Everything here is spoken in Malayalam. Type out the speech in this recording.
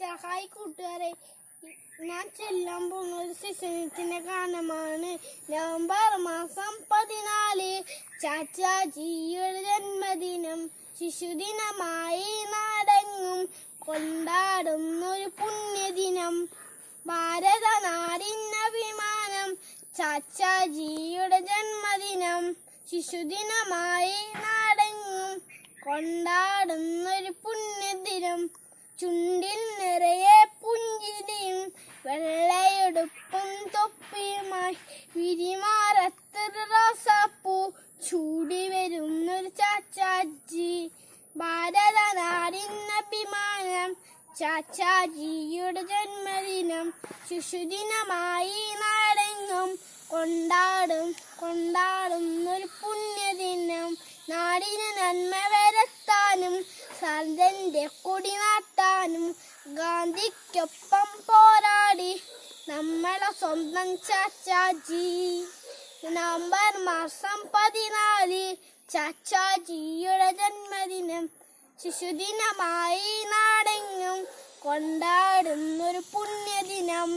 ടീച്ചർ ഹായ് കൂട്ടുകാരെ ഞാൻ ചെല്ലാൻ പോകുന്ന ഒരു സെഷനത്തിന്റെ ഗാനമാണ് നവംബർ മാസം പതിനാല്. ചാച്ചാജിയുടെ ജന്മദിനം ശിശുദിനമായി നാടെങ്ങും കൊണ്ടാടുന്നൊരു പുണ്യദിനം. ഭാരത നാടിനഭിമാനം ചാച്ചാജിയുടെ ജന്മദിനം ശിശുദിനമായി നാടെങ്ങും കൊണ്ടാടുന്നൊരു വെള്ളയെടുപ്പും തൊപ്പിയുമായി വിരിമാറത്തൊരു റോസാപ്പൂ ചൂടി വരുന്നൊരു ചാച്ചാജി. ഭാരത നാടിനഭിമാനം ചാച്ചാജിയുടെ ജന്മദിനം ശിശുദിനമായി നാടെങ്ങും കൊണ്ടാടും കൊണ്ടാടുന്നൊരു പുണ്യദിനം. നാടിന് നന്മ വരുത്താനും സർദന്റെ കൊടി നാട്ടാനും ഗാന്ധിക്കൊപ്പം പോരാടി. നമ്മളെ സ്വന്തം ചാച്ചാജി. നവംബർ മാസം പതിനാല് ചാച്ചാജിയുടെ ജന്മദിനം. ശിശുദിനമായി നാടെങ്ങും കൊണ്ടാടുന്നൊരു പുണ്യദിനം.